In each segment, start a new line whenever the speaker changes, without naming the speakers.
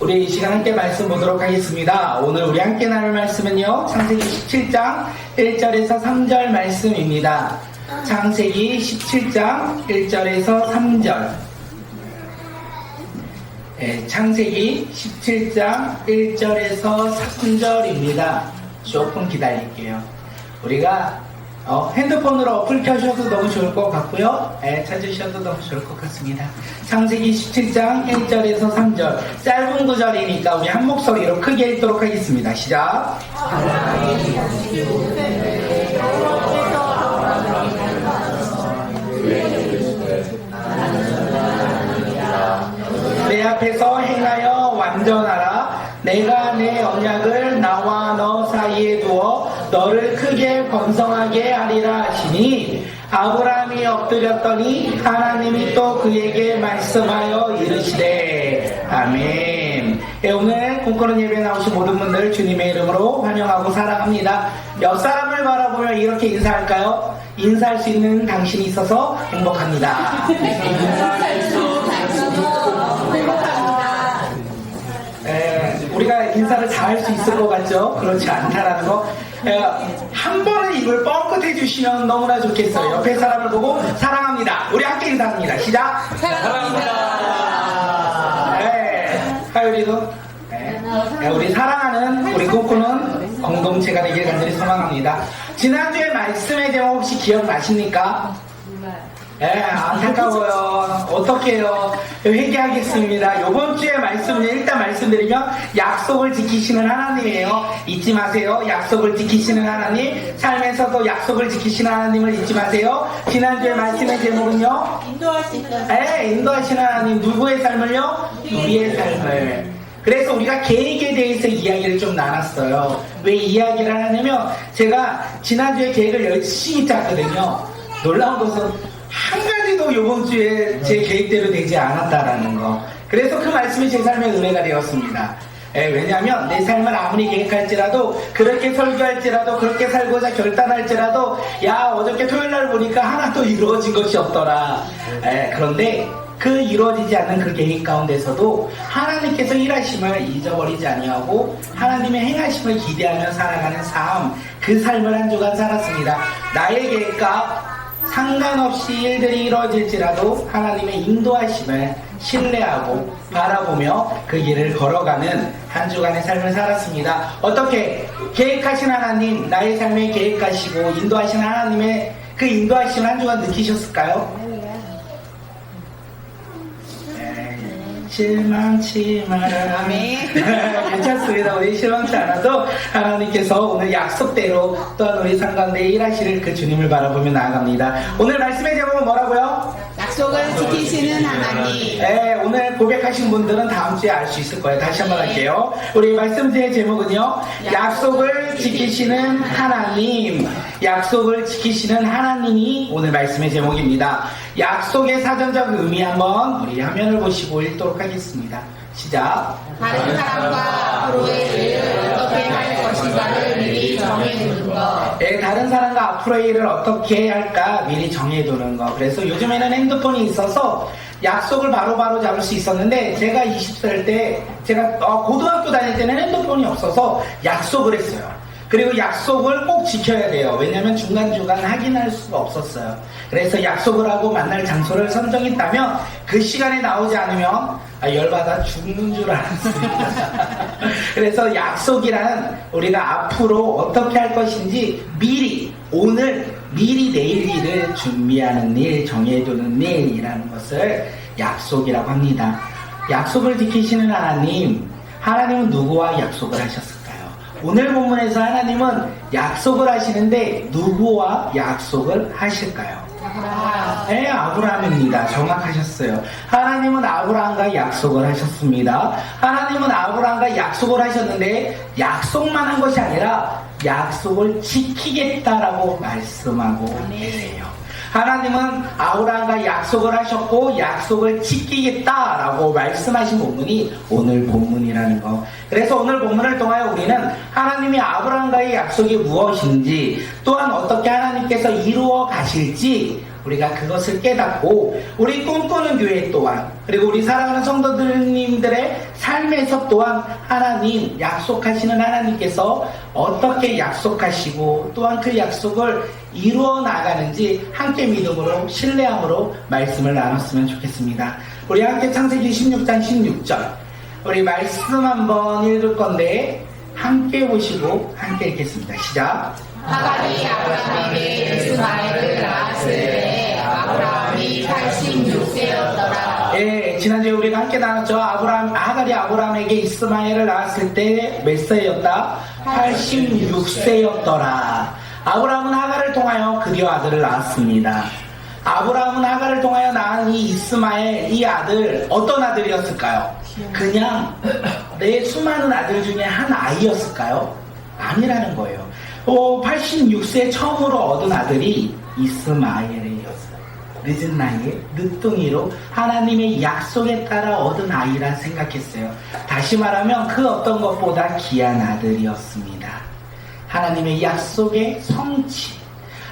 우리 이 시간 함께 말씀 보도록 하겠습니다. 오늘 우리 함께 나눌 말씀은요, 창세기 17장 1절에서 3절 말씀입니다. 창세기 17장 1절에서 3절. 예, 창세기 17장 1절에서 3절입니다. 조금 기다릴게요. 우리가 어, 핸드폰으로 어플 켜셔도 너무 좋을 것 같고요. 예, 찾으셔도 너무 좋을 것 같습니다. 창세기 17장 1절에서 3절. 짧은 구절이니까 우리 한 목소리로 크게 읽도록 하겠습니다. 시작. 내 앞에서 행하여 완전하라. 내가 내 언약을 나와 너 사이에 두어 너를 크게 번성하게 하리라 하시니 아브라함이 엎드렸더니 하나님이 또 그에게 말씀하여 이르시되 아멘. 예, 오늘 꿈꾸는 예배 나오신 모든 분들 주님의 이름으로 환영하고 사랑합니다. 옆 사람을 바라보며 이렇게 인사할까요? 인사할 수 있는 당신이 있어서 행복합니다. 에, 우리가 인사를 다할수 있을 것 같죠? 그렇지 않다라는 거. 에, 한 번은 입을 뻥끗 해 주시면 너무나 좋겠어요. 옆에 사람을 보고 사랑합니다. 우리 함께 인사합니다. 시작. 사랑합니다. 네. 하율이도. 네. 네, 우리 사랑하는 우리 꿈꾸는 공동체가 되길 간절히 소망합니다. 지난주에 말씀의 제목 혹시 기억나십니까? 예, 안타까워요. 어떡해요. 회개하겠습니다. 요번 주에 말씀은 일단 말씀드리면 약속을 지키시는 하나님이에요. 잊지 마세요. 약속을 지키시는 하나님. 삶에서도 약속을 지키시는 하나님을 잊지 마세요. 지난주에 말씀의 제목은요.
인도하시는
예, 인도하시는 하나님. 누구의 삶을요? 우리의 삶을. 그래서 우리가 계획에 대해서 이야기를 좀 나눴어요. 왜 이야기를 하냐면 제가 지난주에 계획을 열심히 짰거든요. 놀라운 것은 한 가지도 이번 주에 제 계획대로 되지 않았다라는 거. 그래서 그 말씀이 제 삶의 은혜가 되었습니다. 예, 왜냐하면 내 삶을 아무리 계획할지라도 그렇게 설교할지라도 그렇게 살고자 결단할지라도 야 어저께 토요일 날 보니까 하나도 이루어진 것이 없더라. 예, 그런데 그 이루어지지 않는 그 계획 가운데서도 하나님께서 일하심을 잊어버리지 아니하고 하나님의 행하심을 기대하며 살아가는 삶, 그 삶을 한 주간 살았습니다. 나의 계획과 상관없이 일들이 이루어질지라도 하나님의 인도하심을 신뢰하고 바라보며 그 길을 걸어가는 한 주간의 삶을 살았습니다. 어떻게 계획하신 하나님, 나의 삶에 계획하시고 인도하신 하나님의 그 인도하심을 한 주간 느끼셨을까요? 네, 실망치 마라.
아멘.
괜찮습니다. 우리 실망치 않아도 하나님께서 오늘 약속대로 또한 우리 삶 가운데 일하시를 그 주님을 바라보며 나아갑니다. 오늘 말씀의 제목은 뭐라고요?
약속을 지키시는 하나님
네, 오늘 고백하신 분들은 다음 주에 알 수 있을 거예요. 다시 한번 할게요. 우리 말씀드릴 제목은요. 약속을 지키시는 하나님. 약속을 지키시는 하나님이 오늘 말씀의 제목입니다. 약속의 사전적 의미 한번 우리 화면을 보시고 읽도록 하겠습니다. 시작.
다른 사람과 앞으로의 일을 어떻게 할 것인가를 미리 정해두는 것
네, 다른 사람과 앞으로의 일을 어떻게 할까 미리 정해두는 거. 그래서 요즘에는 핸드폰이 있어서 약속을 바로 바로 잡을 수 있었는데 제가 20살 때 제가 어, 고등학교 다닐 때는 핸드폰이 없어서 약속을 했어요. 그리고 약속을 꼭 지켜야 돼요. 왜냐면 중간중간 확인할 수가 없었어요. 그래서 약속을 하고 만날 장소를 선정했다면 그 시간에 나오지 않으면 아, 열받아 죽는 줄 알았습니다. 그래서 약속이란 우리가 앞으로 어떻게 할 것인지 미리 오늘 미리 내일 일을 준비하는 일, 정해두는 일이라는 것을 약속이라고 합니다. 약속을 지키시는 하나님, 하나님은 누구와 약속을 하셨을까요? 오늘 본문에서 하나님은 약속을 하시는데 누구와 약속을 하실까요? 네, 아브라함입니다. 정확하셨어요. 하나님은 아브라함과 약속을 하셨습니다. 하나님은 아브라함과 약속을 하셨는데 약속만 한 것이 아니라 약속을 지키겠다라고 말씀하고 계세요. 하나님은 아브라함과 약속을 하셨고 약속을 지키겠다라고 말씀하신 본문이 오늘 본문이라는 거. 그래서 오늘 본문을 통하여 우리는 하나님이 아브라함과의 약속이 무엇인지 또한 어떻게 하나님께서 이루어 가실지 우리가 그것을 깨닫고 우리 꿈꾸는 교회 또한 그리고 우리 사랑하는 성도들님들의 삶에서 또한 하나님, 약속하시는 하나님께서 어떻게 약속하시고 또한 그 약속을 이루어 나가는지 함께 믿음으로, 신뢰함으로 말씀을 나눴으면 좋겠습니다. 우리 함께 창세기 16장 16절. 우리 말씀 한번 읽을 건데 함께 보시고 함께 읽겠습니다. 시작.
하갈이 아브라함에게 이스마엘을 낳았을 때
예, 지난주에 우리가 함께 나눴죠. 아브라함, 하갈이 아브라함에게 이스마엘을 낳았을 때 몇 세였다? 86세였더라. 아브라함은 하갈을 통하여 그리어 아들을 낳았습니다. 아브라함은 하갈을 통하여 낳은 이 이스마엘, 이 아들, 어떤 아들이었을까요? 그냥 내 수많은 아들 중에 한 아이였을까요? 아니라는 거예요. 86세 처음으로 얻은 아들이 이스마엘이었어요. 늦은 나이에 늦둥이로 하나님의 약속에 따라 얻은 아이라 생각했어요. 다시 말하면 그 어떤 것보다 귀한 아들이었습니다. 하나님의 약속의 성취,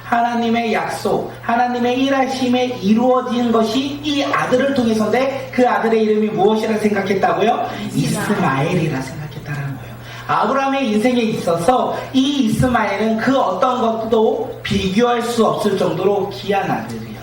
하나님의 약속, 하나님의 일하심에 이루어진 것이 이 아들을 통해서인데 그 아들의 이름이 무엇이라 생각했다고요? 이스마엘이라 생각했다는 거예요. 아브라함의 인생에 있어서 이 이스마엘은 그 어떤 것도 비교할 수 없을 정도로 귀한 아들이었어요.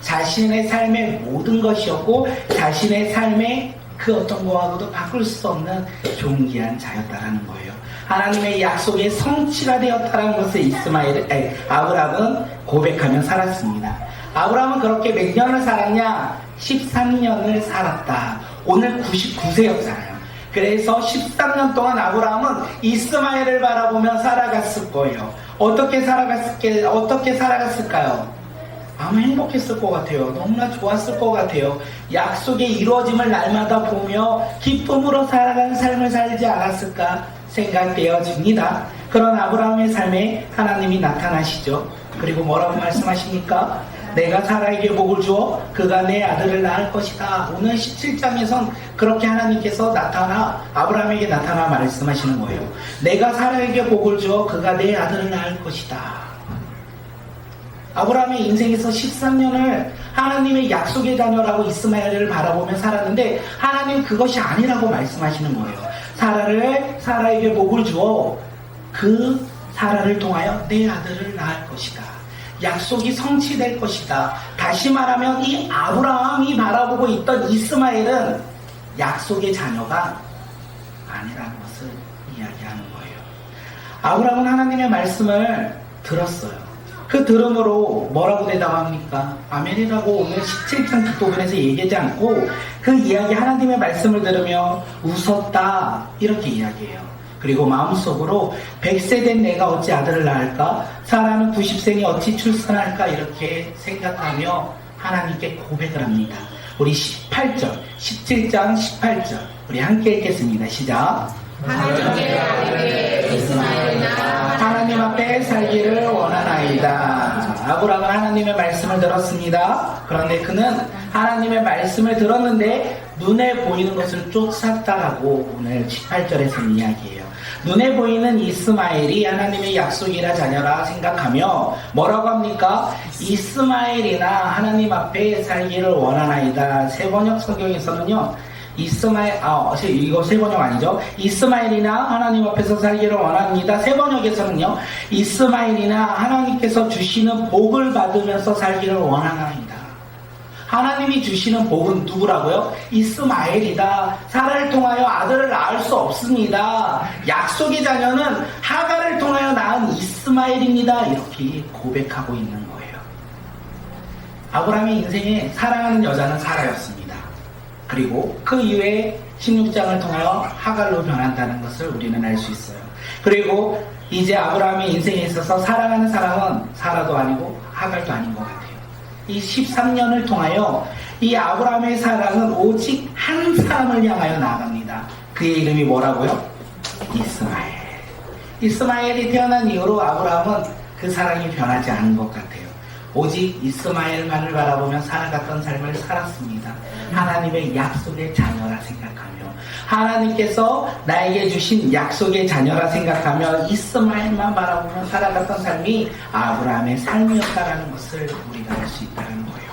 자신의 삶의 모든 것이었고 자신의 삶의 그 어떤 거하고도 바꿀 수 없는 존귀한 자였다라는 거예요. 하나님의 약속의 성취가 되었다는 것을 이스마엘, 아니, 아브라함은 고백하며 살았습니다. 아브라함은 그렇게 몇 년을 살았냐? 13년을 살았다. 오늘 99세였잖아요. 그래서 13년 동안 아브라함은 이스마엘을 바라보며 살아갔을 거예요. 어떻게 살아갔을게, 어떻게 살아갔을까요? 아마 행복했을 것 같아요. 너무나 좋았을 것 같아요. 약속의 이루어짐을 날마다 보며 기쁨으로 살아가는 삶을 살지 않았을까 생각되어집니다. 그런 아브라함의 삶에 하나님이 나타나시죠. 그리고 뭐라고 말씀하십니까? 내가 사라에게 복을 주어 그가 내 아들을 낳을 것이다. 오늘 17장에선 그렇게 하나님께서 나타나 아브라함에게 나타나 말씀하시는 거예요. 내가 사라에게 복을 주어 그가 내 아들을 낳을 것이다. 아브라함의 인생에서 13년을 하나님의 약속의 자녀라고 이스마엘을 바라보며 살았는데 하나님 그것이 아니라고 말씀하시는 거예요. 사라를 사라에게 복을 주어 그 사라를 통하여 내 아들을 낳을 것이다. 약속이 성취될 것이다. 다시 말하면 이 아브라함이 바라보고 있던 이스마엘은 약속의 자녀가 아니라는 것을 이야기하는 거예요. 아브라함은 하나님의 말씀을 들었어요. 그 들음으로 뭐라고 대답합니까? 아멘이라고 오늘 17장 뒷부분에서 얘기하지 않고 그 이야기 하나님의 말씀을 들으며 웃었다 이렇게 이야기해요. 그리고 마음속으로 100세 된 내가 어찌 아들을 낳을까? 사람은 90세니 어찌 출산할까? 이렇게 생각하며 하나님께 고백을 합니다. 우리 18절, 17장 18절 우리 함께 읽겠습니다. 시작. 하나님 앞에 살기를 원하 나이다. 아브라함은 하나님의 말씀을 들었습니다. 그런데 그는 하나님의 말씀을 들었는데 눈에 보이는 것을 쫓았다라고 오늘 18절에서 이야기해요. 눈에 보이는 이스마엘이 하나님의 약속이라 자녀라 생각하며 뭐라고 합니까? 이스마엘이나 하나님 앞에 살기를 원하나이다. 세번역 성경에서는요. 이스마엘, 아, 세- 이거 세 번역 아니죠? 이스마엘이나 하나님 앞에서 살기를 원합니다. 세 번역에서는요, 이스마엘이나 하나님께서 주시는 복을 받으면서 살기를 원하나이다. 하나님이 주시는 복은 누구라고요? 이스마엘이다. 사라를 통하여 아들을 낳을 수 없습니다. 약속의 자녀는 하가를 통하여 낳은 이스마엘입니다. 이렇게 고백하고 있는 거예요. 아브라함의 인생에 사랑하는 여자는 사라였습니다. 그리고 그 이후에 16장을 통하여 하갈로 변한다는 것을 우리는 알 수 있어요. 그리고 이제 아브라함의 인생에 있어서 사랑하는 사람은 사라도 아니고 하갈도 아닌 것 같아요. 이 13년을 통하여 이 아브라함의 사랑은 오직 한 사람을 향하여 나아갑니다. 그의 이름이 뭐라고요? 이스마엘. 이스마엘이 태어난 이후로 아브라함은 그 사랑이 변하지 않은 것 같아요. 오직 이스마엘만을 바라보며 살아갔던 삶을 살았습니다. 하나님의 약속의 자녀라 생각하며 하나님께서 나에게 주신 약속의 자녀라 생각하며 이스마엘만 바라보며 살아갔던 삶이 아브라함의 삶이었다라는 것을 우리가 알 수 있다는 거예요.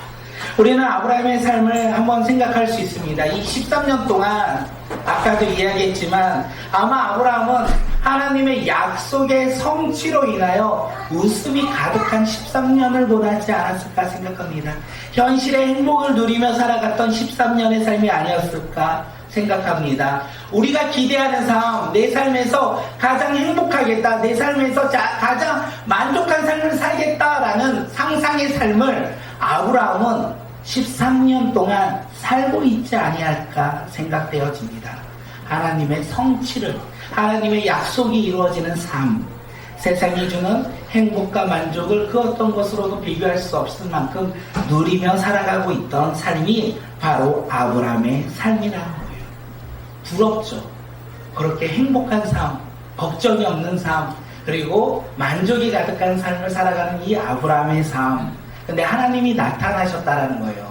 우리는 아브라함의 삶을 한번 생각할 수 있습니다. 이 13년 동안 아까도 이야기했지만 아마 아브라함은 하나님의 약속의 성취로 인하여 웃음이 가득한 13년을 보내지 않았을까 생각합니다. 현실의 행복을 누리며 살아갔던 13년의 삶이 아니었을까 생각합니다. 우리가 기대하는 삶, 내 삶에서 가장 행복하겠다, 내 삶에서 자- 가장 만족한 삶을 살겠다라는 상상의 삶을 아브라함은 13년 동안 살고 있지 아니할까 생각되어집니다. 하나님의 성취를, 하나님의 약속이 이루어지는 삶, 세상이 주는 행복과 만족을 그 어떤 것으로도 비교할 수 없을 만큼 누리며 살아가고 있던 삶이 바로 아브라함의 삶이라는 거예요. 부럽죠. 그렇게 행복한 삶, 걱정이 없는 삶, 그리고 만족이 가득한 삶을 살아가는 이 아브라함의 삶. 근데 하나님이 나타나셨다라는 거예요.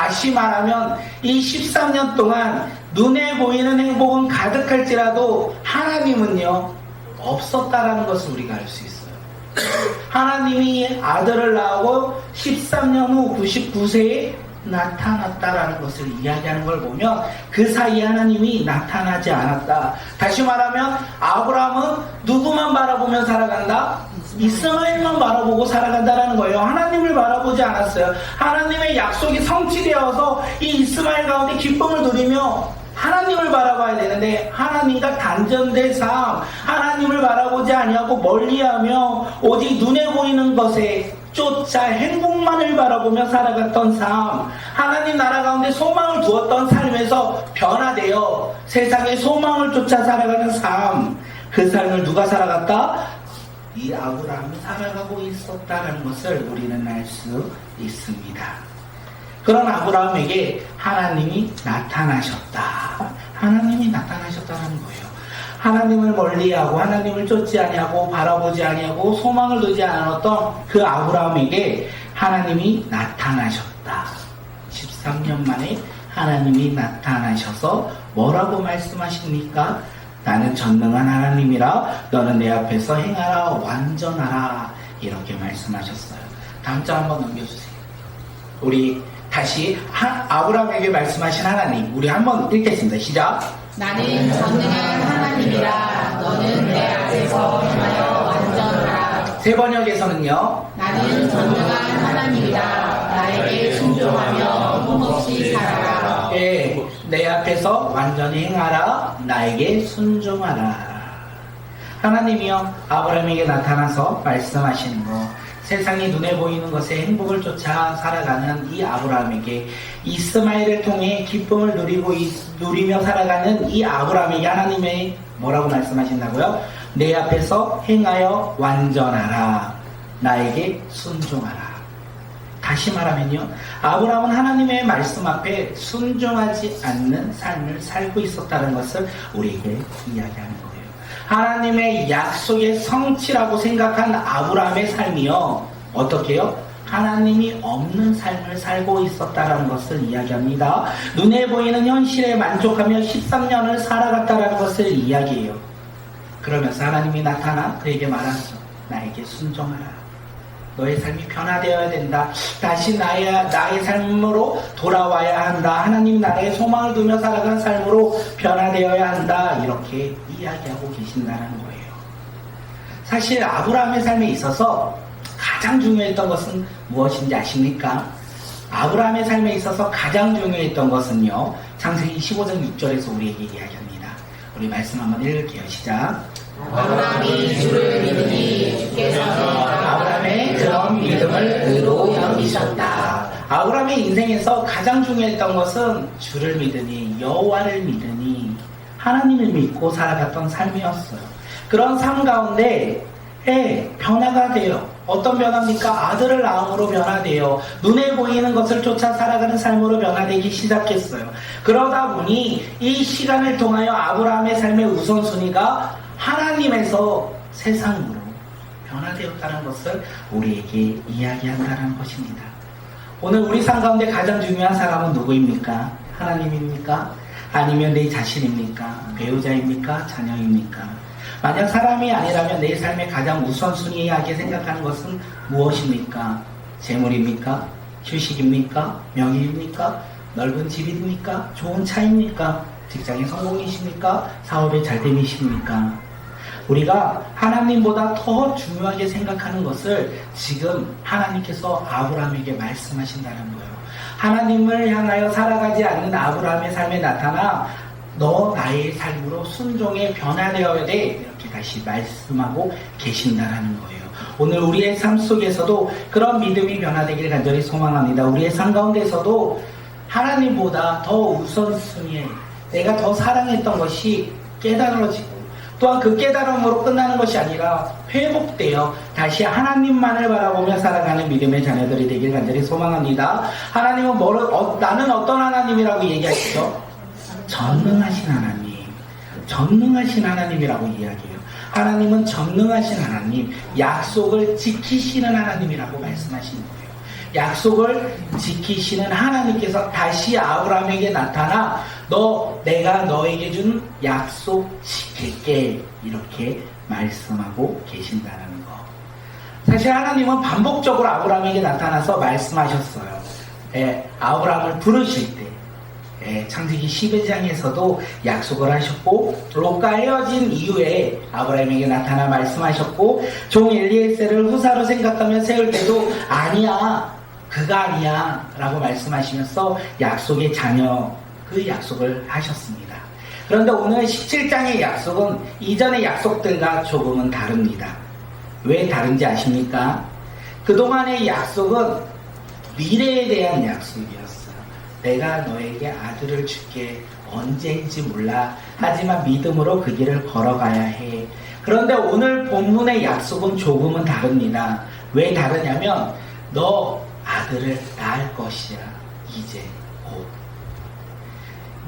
다시 말하면 이 13년 동안 눈에 보이는 행복은 가득할지라도 하나님은요, 없었다라는 것을 우리가 알 수 있어요. 하나님이 아들을 낳고 13년 후 99세에 나타났다라는 것을 이야기하는 걸 보면 그 사이에 하나님이 나타나지 않았다. 다시 말하면 아브라함은 누구만 바라보며 살아간다? 이스마엘만 바라보고 살아간다라는 거예요. 하나님을 바라보지 않았어요. 하나님의 약속이 성취되어서 이 이스마엘 가운데 기쁨을 누리며 하나님을 바라봐야 되는데 하나님과 단전된 삶, 하나님을 바라보지 아니하고 멀리하며 오직 눈에 보이는 것에 쫓아 행복만을 바라보며 살아갔던 삶, 하나님 나라 가운데 소망을 두었던 삶에서 변화되어 세상의 소망을 쫓아 살아가는 삶, 그 삶을 누가 살아갔다? 이 아브라함이 살아가고 있었다는 것을 우리는 알 수 있습니다. 그런 아브라함에게 하나님이 나타나셨다. 하나님이 나타나셨다는 거예요. 하나님을 멀리하고 하나님을 쫓지 아니하고 바라보지 아니하고 소망을 두지 않았던 그 아브라함에게 하나님이 나타나셨다. 13년 만에 하나님이 나타나셔서 뭐라고 말씀하십니까? 나는 전능한 하나님이라 너는 내 앞에서 행하라 완전하라 이렇게 말씀하셨어요. 다음 장 한번 넘겨주세요. 우리 다시 하- 아브라함에게 말씀하신 하나님 우리 한번 읽겠습니다. 시작.
나는 전능한 하나님이라 너는 내 앞에서 행하여 완전하라.
세 번역에서는요.
나는 전능한 하나님이라 나에게 순종하며 흠없이 살아라.
예, 내 앞에서 완전히 행하라 나에게 순종하라. 하나님이요 아브라함에게 나타나서 말씀하시는 거 세상이 눈에 보이는 것에 행복을 쫓아 살아가는 이 아브라함에게 이스마엘을 통해 기쁨을 누리고 있- 누리며 살아가는 이 아브라함에게 하나님의 뭐라고 말씀하신다고요? 내 앞에서 행하여 완전하라 나에게 순종하라. 다시 말하면요. 아브라함은 하나님의 말씀 앞에 순종하지 않는 삶을 살고 있었다는 것을 우리에게 이야기하는 거예요. 하나님의 약속의 성취라고 생각한 아브라함의 삶이요. 어떻게요? 하나님이 없는 삶을 살고 있었다는 것을 이야기합니다. 눈에 보이는 현실에 만족하며 13년을 살아갔다는 것을 이야기해요. 그러면서 하나님이 나타나 그에게 말하죠. 나에게 순종하라. 너의 삶이 변화되어야 된다. 다시 나의, 나의 삶으로 돌아와야 한다. 하나님 나라의 소망을 두며 살아가는 삶으로 변화되어야 한다. 이렇게 이야기하고 계신다는 거예요. 사실 아브라함의 삶에 있어서 가장 중요했던 것은 무엇인지 아십니까? 아브라함의 삶에 있어서 가장 중요했던 것은요. 창세기 15장 6절에서 우리에게 이야기합니다. 우리 말씀 한번 읽을게요. 시작.
아브라함이 주를 믿으니 주께서는
아브라함의 그런 믿음을 의로 여기셨다. 아브라함의 인생에서 가장 중요했던 것은 주를 믿으니 여호와를 믿으니 하나님을 믿고 살아갔던 삶이었어요. 그런 삶 가운데 에 변화가 돼요. 어떤 변화입니까? 아들을 낳음으로 변화돼요. 눈에 보이는 것을 쫓아 살아가는 삶으로 변화되기 시작했어요. 그러다 보니 이 시간을 통하여 아브라함의 삶의 우선순위가 하나님에서 세상으로 변화되었다는 것을 우리에게 이야기한다는 것입니다. 오늘 우리 삶 가운데 가장 중요한 사람은 누구입니까? 하나님입니까? 아니면 내 자신입니까? 배우자입니까? 자녀입니까? 만약 사람이 아니라면 내 삶의 가장 우선순위하게 생각하는 것은 무엇입니까? 재물입니까? 휴식입니까? 명예입니까? 넓은 집입니까? 좋은 차입니까? 직장의 성공이십니까? 사업의 잘됨이십니까? 우리가 하나님보다 더 중요하게 생각하는 것을 지금 하나님께서 아브라함에게 말씀하신다는 거예요. 하나님을 향하여 살아가지 않는 아브라함의 삶에 나타나 너 나의 삶으로 순종에 변화되어야 돼 이렇게 다시 말씀하고 계신다라는 거예요. 오늘 우리의 삶 속에서도 그런 믿음이 변화되기를 간절히 소망합니다. 우리의 삶 가운데서도 하나님보다 더 우선순위에 내가 더 사랑했던 것이 깨달아지고 또한 그 깨달음으로 끝나는 것이 아니라 회복되어 다시 하나님만을 바라보며 살아가는 믿음의 자녀들이 되길 간절히 소망합니다. 하나님은 뭐를 어, 나는 어떤 하나님이라고 얘기하시죠? 전능하신 하나님, 전능하신 하나님이라고 이야기해요. 하나님은 전능하신 하나님, 약속을 지키시는 하나님이라고 거예요. 약속을 지키시는 하나님께서 다시 아브라함에게 나타나 너 내가 너에게 준 약속 지킬게 이렇게 말씀하고 계신다는 거. 사실 하나님은 반복적으로 아브라함에게 나타나서 말씀하셨어요. 예, 아브라함을 부르실 때 예, 창세기 12장에서도 약속을 하셨고 롯과 헤어진 이후에 아브라함에게 나타나 말씀하셨고 종 엘리에셀을 후사로 생각하며 세울 때도 아니야 그가 아니야 라고 말씀하시면서 약속의 자녀 그 약속을 하셨습니다. 그런데 오늘 17장의 약속은 이전의 약속들과 조금은 다릅니다. 왜 다른지 아십니까? 그동안의 약속은 미래에 대한 약속이었어요. 내가 너에게 아들을 줄게 언제인지 몰라. 하지만 믿음으로 그 길을 걸어가야 해. 그런데 오늘 본문의 약속은 조금은 다릅니다. 왜 다르냐면 너 아들을 낳을 것이야. 이제 곧.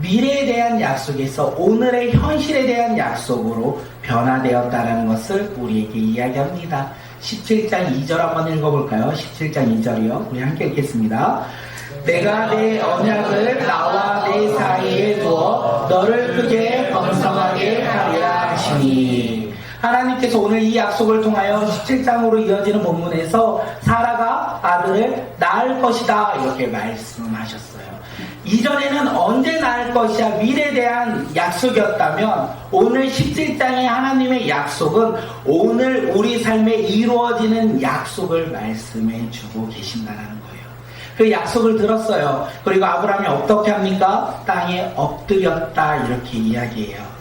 미래에 대한 약속에서 오늘의 현실에 대한 약속으로 변화되었다는 것을 우리에게 이야기합니다. 17장 2절 한번 읽어볼까요? 17장 2절이요. 우리 함께 읽겠습니다. 내가 내 언약을 나와 내 사이에 두어 너를 크게 번성하게 하리라 하시니 하나님께서 오늘 이 약속을 통하여 17장으로 이어지는 본문에서 사라가 아들을 낳을 것이다 이렇게 말씀하셨어요. 이전에는 언제 낳을 것이야 미래에 대한 약속이었다면 오늘 17장의 하나님의 약속은 오늘 우리 삶에 이루어지는 약속을 말씀해 주고 계신다는 거예요. 그 약속을 들었어요. 그리고 아브라함이 어떻게 합니까? 땅에 엎드렸다 이렇게 이야기해요.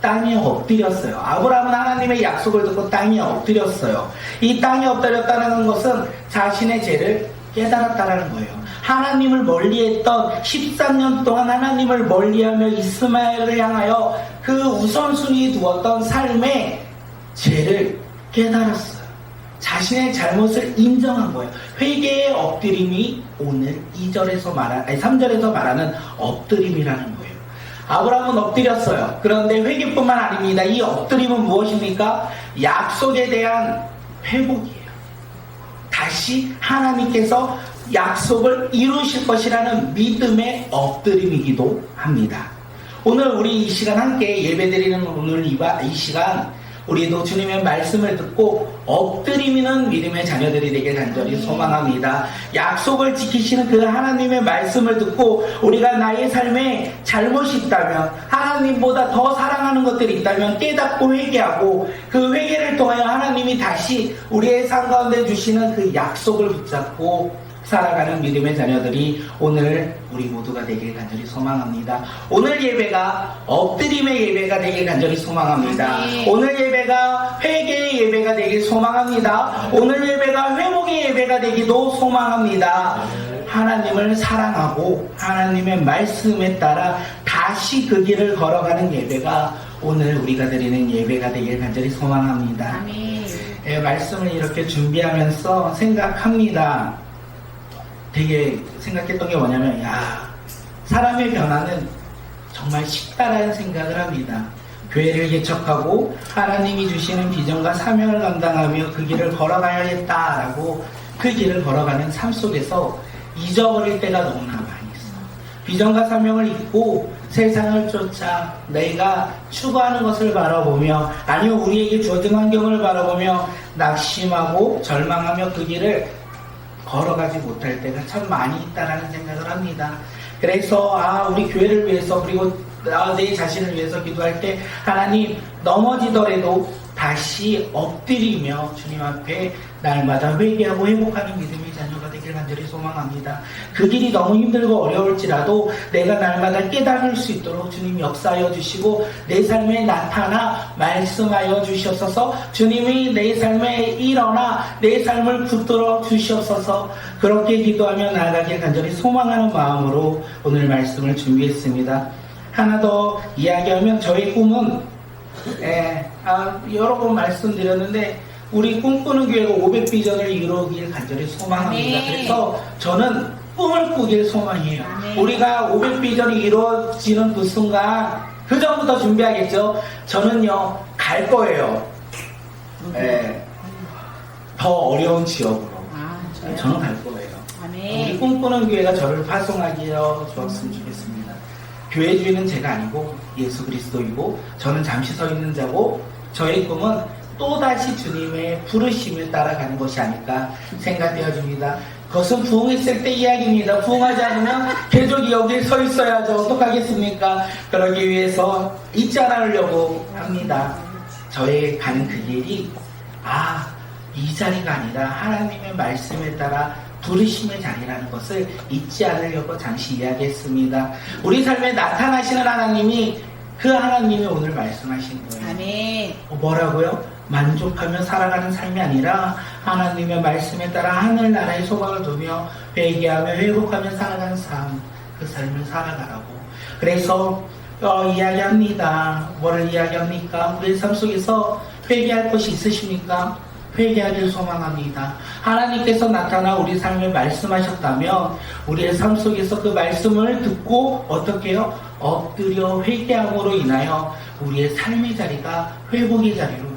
땅에 엎드렸어요. 아브라함은 하나님의 약속을 듣고 땅에 엎드렸어요. 이 땅에 엎드렸다는 것은 자신의 죄를 깨달았다는 거예요. 하나님을 멀리했던 13년 동안 하나님을 멀리하며 이스마엘을 향하여 그 우선순위 두었던 삶의 죄를 깨달았어요. 자신의 잘못을 인정한 거예요. 회개의 엎드림이 오늘 2절에서 말하, 아니 3절에서 말하는 엎드림이라는 거예요. 아브라함은 엎드렸어요. 그런데 회개뿐만 아닙니다. 이 엎드림은 무엇입니까? 약속에 대한 회복이에요. 다시 하나님께서 약속을 이루실 것이라는 믿음의 엎드림이기도 합니다. 오늘 우리 이 시간 함께 예배드리는 오늘 이, 시간 우리도 주님의 말씀을 듣고 엎드리는 믿음의 자녀들이 되길 간절히 소망합니다. 약속을 지키시는 그 하나님의 말씀을 듣고 우리가 나의 삶에 잘못이 있다면 하나님보다 더 사랑하는 것들이 있다면 깨닫고 회개하고 그 회개를 통하여 하나님이 다시 우리의 삶 가운데 주시는 그 약속을 붙잡고 살아가는 믿음의 자녀들이 오늘 우리 모두가 되길 간절히 소망합니다. 오늘 예배가 엎드림의 예배가 되길 간절히 소망합니다. 오늘 예배가 회개의 예배가 되길 소망합니다. 오늘 예배가 회복의 예배가 되기도 소망합니다. 하나님을 사랑하고 하나님의 말씀에 따라 다시 그 길을 걸어가는 예배가 오늘 우리가 드리는 예배가 되길 간절히 소망합니다. 예, 말씀을 이렇게 준비하면서 생각합니다. 되게 생각했던 게 뭐냐면, 야, 사람의 변화는 정말 쉽다라는 생각을 합니다. 교회를 개척하고 하나님이 주시는 비전과 사명을 감당하며 그 길을 걸어가야겠다라고 그 길을 걸어가는 삶 속에서 잊어버릴 때가 너무나 많이 있어요. 비전과 사명을 잊고 세상을 쫓아 내가 추구하는 것을 바라보며 아니면 우리에게 주어진 환경을 바라보며 낙심하고 절망하며 그 길을 걸어가지 못할 때가 참 많이 있다라는 생각을 합니다. 그래서 아 우리 교회를 위해서 그리고 아, 내 자신을 위해서 기도할 때 하나님 넘어지더라도 다시 엎드리며 주님 앞에 날마다 회개하고 회복하는 믿음의 되길 간절히 소망합니다. 그 길이 너무 힘들고 어려울지라도 내가 날마다 깨달을 수 있도록 주님 역사하여 주시고 내 삶에 나타나 말씀하여 주시옵소서 주님이 내 삶에 일어나 내 삶을 붙들어 주시옵소서 그렇게 기도하며 나아가길 간절히 소망하는 마음으로 오늘 말씀을 준비했습니다. 하나 더 이야기하면 저의 꿈은 예, 아, 여러 번 말씀드렸는데 우리 꿈꾸는 교회가 500비전을 이루길 간절히 소망합니다.
아멘.
그래서 저는 꿈을 꾸길 소망해요.
아멘.
우리가 500비전이 이루어지는 그 순간 그 전부터 준비하겠죠. 저는요 갈 거예요. 예, 더 어려운 지역으로
아,
예, 저는 갈 거예요. 우리
아멘.
꿈꾸는 교회가 저를 파송하기어 주었으면 좋겠습니다. 교회주의는 제가 아니고 예수 그리스도이고 저는 잠시 서 있는 자고 저의 꿈은 또다시 주님의 부르심을 따라가는 것이 아닐까 생각되어집니다. 그것은 부흥했을 때 이야기입니다. 부흥하지 않으면 계속 여기 서 있어야죠. 어떡하겠습니까? 그러기 위해서 잊지 않으려고 합니다. 저의 가는 그 길이 아, 이 자리가 아니라 하나님의 말씀에 따라 부르심의 자리라는 것을 잊지 않으려고 잠시 이야기했습니다. 우리 삶에 나타나시는 하나님이 그 하나님이 오늘 말씀하신 거예요.
아멘.
어, 뭐라고요? 만족하며 살아가는 삶이 아니라 하나님의 말씀에 따라 하늘나라의 소망을 두며 회개하며 회복하며 살아가는 삶, 그 삶을 살아가라고. 그래서 어, 이야기합니다. 뭐를 이야기합니까? 우리 삶 속에서 회개할 것이 있으십니까? 회개하길 소망합니다. 하나님께서 나타나 우리 삶에 말씀하셨다면 우리의 삶 속에서 그 말씀을 듣고 어떻게 해요? 엎드려 회개함으로 인하여 우리의 삶의 자리가 회복의 자리로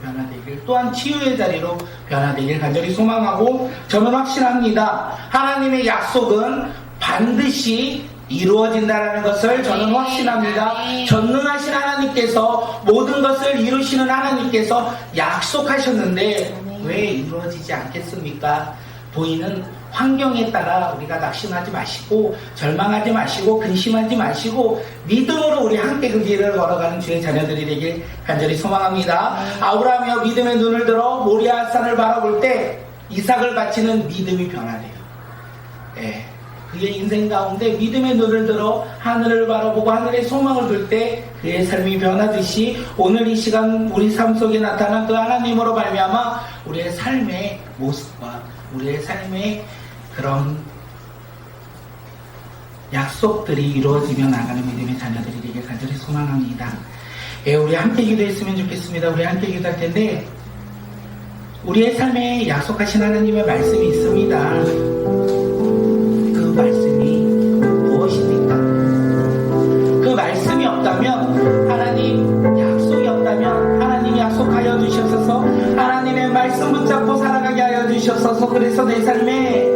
또한 치유의 자리로 변화되길 간절히 소망하고 저는 확신합니다. 하나님의 약속은 반드시 이루어진다라는 것을 저는
아멘.
확신합니다. 전능하신 하나님께서 모든 것을 이루시는 하나님께서 약속하셨는데. 왜 이루어지지 않겠습니까? 보이는 환경에 따라 우리가 낙심하지 마시고 절망하지 마시고 근심하지 마시고 믿음으로 우리 함께 그 길을 걸어가는 주의 자녀들이 되길 간절히 소망합니다. 아브라함이여 믿음의 눈을 들어 모리아 산을 바라볼 때 이삭을 바치는 믿음이 변화돼요. 예. 그의 인생 가운데 믿음의 눈을 들어 하늘을 바라보고 하늘의 소망을 둘 때 그의 삶이 변하듯이 오늘 이 시간 우리 삶 속에 나타난 그 하나님으로 말미암아 우리의 삶의 모습과 우리의 삶의 그런 약속들이 이루어지며 나가는 믿음의 자녀들이 되길 간절히 소망합니다. 예, 우리 함께 기도했으면 좋겠습니다. 우리 함께 기도할 텐데 우리의 삶에 약속하신 하나님의 말씀이 있습니다. 그 말씀이 무엇입니까? 그 말씀이 없다면 하나님 약속이 없다면 하나님 약속하여 주시옵소서 하나님의 말씀 붙잡고 살아가게 하여 주시옵소서 그래서 내 삶에